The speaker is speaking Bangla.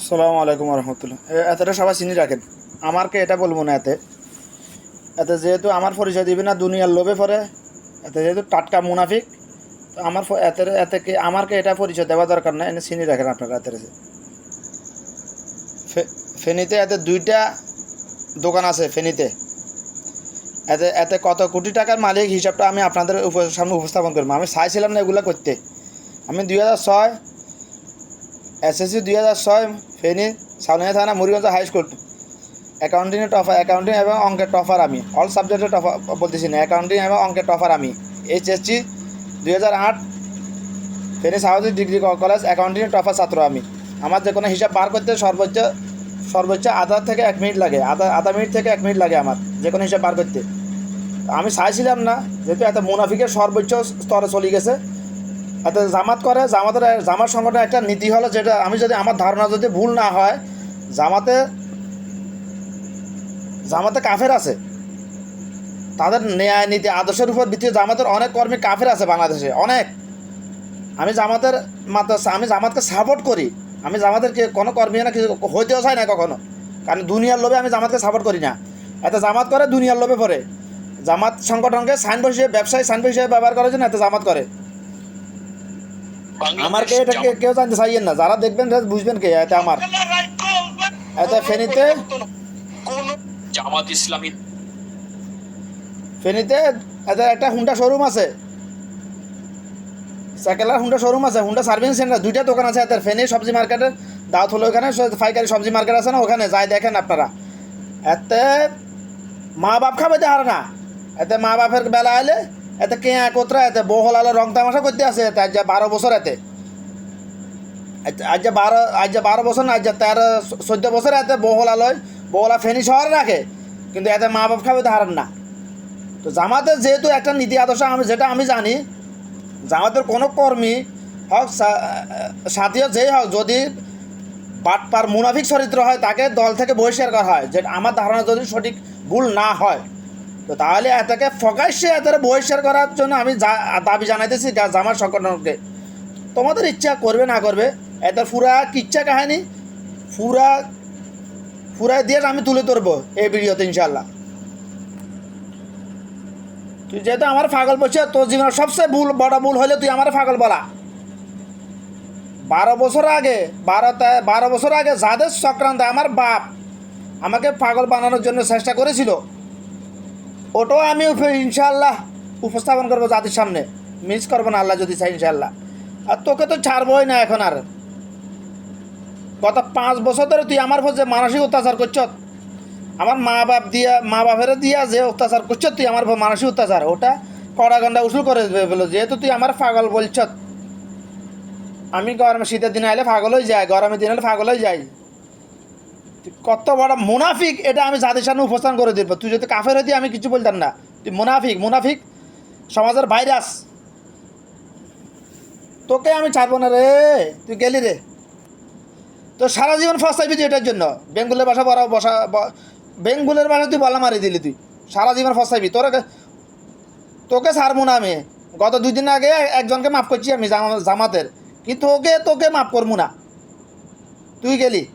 আসসালামু আলাইকুম রহমতুল্লাহ এতটা সবাই চিনি রাখেন। আমারকে এটা বলব না এতে। এতে যেহেতু আমার পরিচয় দিবে না, দুনিয়ার লোভে পড়ে, এতে যেহেতু টাটকা মুনাফিক, তো আমার এতে এতে কি আমারকে এটা পরিচয় দেওয়া দরকার না, এনে চিনি রাখেন আপনারা এতে ফেনীতে এতে দুইটা দোকান আছে ফেনীতে। এতে এতে কত কোটি টাকার মালিক হিসাবটা আমি আপনাদের সামনে উপস্থাপন করব। আমি চাইছিলাম না এগুলো করতে। আমি দুই হাজার ছয় এসএসসি দুই হাজার ছয় ফেনী সাউনিয়া থানা, মুড়িগঞ্জ হাই স্কুল। অ্যাকাউন্টিংয়ে টফার অ্যাকাউন্টিং এবং অঙ্কের টফার আমি। অল সাবজেক্টে টফার বলতেছি না অ্যাকাউন্টিং এবং অঙ্কের টফার আমি। এইচএসসি দুই হাজার আট, ফেনী সাউথি ডিগ্রি কলেজ অ্যাকাউন্টিংয়ে টফার ছাত্র আমি। আমার যে কোনো হিসাব বার করতে সর্বোচ্চ সর্বোচ্চ আধা থেকে এক মিনিট লাগে। আধা আধা মিনিট থেকে এক মিনিট লাগে আমার, যে কোনো হিসাব বার করতে। আমি চাইছিলাম না, যেহেতু এত মুনাফিকের সর্বোচ্চ স্তরে চলে গেছে এত জামাত করে, জামাতের, জামাত সংগঠনের একটা নীতি হলো যেটা আমি যদি, আমার ধারণা যদি ভুল না হয়, জামাতে জামাতে কাফের আছে। তাদের ন্যায় নীতি, আদর্শের উপর ভিত্তি জামাতের অনেক কর্মী কাফের আছে বাংলাদেশে, অনেক। আমি জামাতের মাত্র, আমি জামাতকে সাপোর্ট করি। আমি জামাতের কে কোনো কর্মী না, কিছু হইতেও চাই না কখনো। কারণ দুনিয়ার লোভে আমি জামাতকে সাপোর্ট করি না। এত জামাত করে, দুনিয়ার লোভে পড়ে। জামাত সংগঠনকে সাইনবোর্ড হিসেবে, ব্যবসায়ী সাইনবোর্ড হিসেবে ব্যবহার করার জন্য এত জামাত করে। আমার কে এটা কেউ জানতে চাইয়েন না। যারা দেখবেন বুঝবেন কে এটা আমার। এত ফেনীতে জামাত ইসলামী ফেনীতে এদের একটা হুন্ডা শোরুম আছে। সাইকেলার হুন্ডা শোরুম আছে হুন্ডা সার্ভিং সেন্টার দুইটা দোকান আছে এদের ফেনী সবজি মার্কেটের দাওয়াত হলো ওখানে ফাইকারি সবজি মার্কেট আছে না ওখানে যাই দেখেন আপনারা। এতে মা বাপ খাবে আর না। এতে মা বাপের বেলা এলে এতে কে একত্রা এতে বহল আলো রং তামাশা করতে আছে এতে আজ বারো বছর এতে। আজ- বারো আজ যে বারো বছর না, আজ তেরো চোদ্দ বছর এতে বহল আলোয় বহলা ফেনি শহরে রাখে, কিন্তু এতে মা বাপ খাবে হারান না। তো জামাতের যেহেতু একটা নীতি আদর্শ, আমি যেটা আমি জানি, জামাতের কোনো কর্মী হোক সা- সাথী হোক যেই হোক, যদি বাটপার মুনাফিক চরিত্র হয়, তাকে দল থেকে বহিষ্কার করা হয় যেটা আমার ধারণা যদি সঠিক ভুল না হয়। তো তাহলে এটাকে ফকাশে এদের বহিষ্কার করার জন্য আমি দাবি জানাইতেছি জামাত সংগঠনকে। তোমাদের ইচ্ছা করবে, না করবে এদের পুরা কিচ্ছা কাহিনী পুরা পুরা দিয়ে আমি তুলে ধরবো এই ভিডিওতে ইনশাল্লাহ তুই যেহেতু আমার পাগল বলছিস, তোর জীবনের সবচেয়ে ভুল, বড় ভুল হলে তুই আমার পাগল বলা। বারো বছর আগে, বারো বারো বছর আগে যাদের চক্রান্ত আমার বাপ আমাকে পাগল বানানোর জন্য চেষ্টা করেছিল ওটাও আমি ইনশাল্লাহ উপস্থাপন করব জাতির সামনে। মিস করব না আল্লাহ যদি চাই ইনশাল্লাহ আর তোকে তো ছাড়বই না এখন আর। গত পাঁচ বছর ধরে তুই আমার উপর যে মানসিক অত্যাচার করছ, আমার মা বাপ দিয়া, মা বাপের দিয়া যে অত্যাচার করছ, তুই আমার উপর মানসিক অত্যাচার। ওটা কড়া গন্ডা উসুল করে দেবে ফেলো যেহেতু তুই আমার পাগল বলছ। আমি গরমে শীতের দিনে আইলে পাগল হয়ে যাই, গরমের দিনে হলে পাগল হয়ে যাই। কত বড় মুনাফিক, এটা আমি জাতির সামনে উপস্থান করে দিব। তুই যদি কাফের হইতি আমি কিছু বলতাম না। তুই মুনাফিক মুনাফিক, সমাজের ভাইরাস তোকে আমি ছাড়বো না রে, তুই গেলি রে। তো সারা জীবন ফসাইবি তুই এটার জন্য। বেঙ্গুলের বাসা বড় বসা বেঙ্গুলের বাসা তুই বলা মারি দিলি তুই। সারা জীবন ফসাইবি তোর তোকে ছাড়বো না আমি। গত দুই দিন আগে একজনকে মাফ করছি আমি জামা- জামাতের। কিন্তু তোকে তোকে মাফ করব না। তুই গেলি।